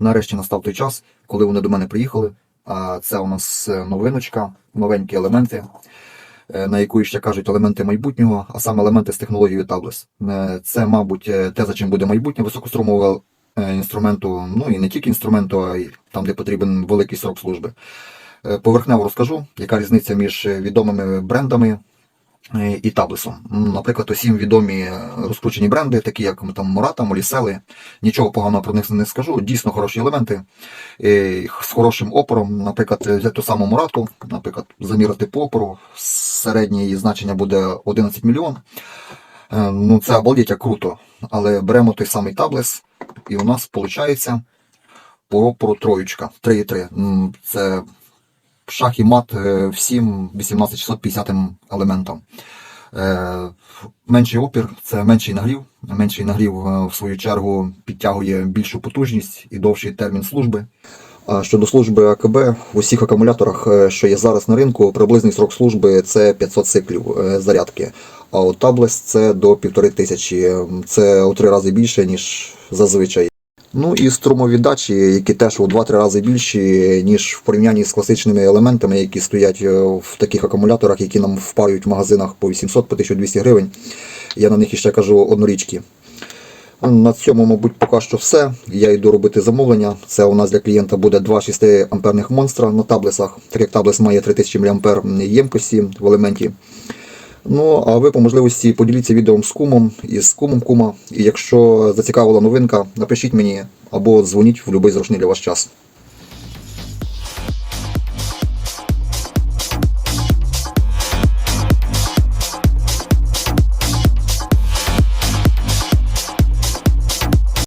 Нарешті настав той час, коли вони до мене приїхали. А це у нас е, новиночка, новенькі елементи, е, на яку ще кажуть елементи майбутнього, а саме елементи з технологією Tabless. Е, Це, мабуть, те, за чим буде майбутнє високострумового інструменту, ну і не тільки інструменту, а й там, де потрібен великий срок служби. Поверхнево розкажу, яка різниця між відомими брендами і таблесом. Наприклад, усім відомі е, розкручені бренди, такі як там Мурата, Молісели. Нічого поганого про них не скажу. Дійсно хороші елементи е, з хорошим опором. Наприклад, е, взяти ту саму Мурату, наприклад, замірити по опору. Середнє її значення буде 11 мільйон. Е, Ну, це обалдеть як круто. Але беремо той самий таблес, і у нас виходить по опору троєчка 3,3. Це шах і мат е, всім 18650 елементам. Е, Менший опір це менший нагрів. Менший нагрів, е, в свою чергу, підтягує більшу потужність і довший термін служби. А щодо служби АКБ, в усіх акумуляторах, що є зараз на ринку, приблизний срок служби це 500 циклів зарядки. А от таблес це до 1500. Це у три рази більше, ніж зазвичай. Ну і струмовіддачі, які теж у 2-3 рази більші, ніж в порівнянні з класичними елементами, які стоять е, в таких акумуляторах, які нам впарюють в магазинах по 800 по 1200 гривень. Я на них іще кажу однорічки. На цьому, мабуть, поки що все. Я йду робити замовлення. Це у нас для клієнта буде два 6 амперних монстра на таблесах, так як таблес має 3000 мА ємкості в елементі. Ну, а ви по можливості поділіться відео з кумом і з кумом кума. І якщо зацікавила новинка, напишіть мені або дзвоніть в будь-який зручний для вас час.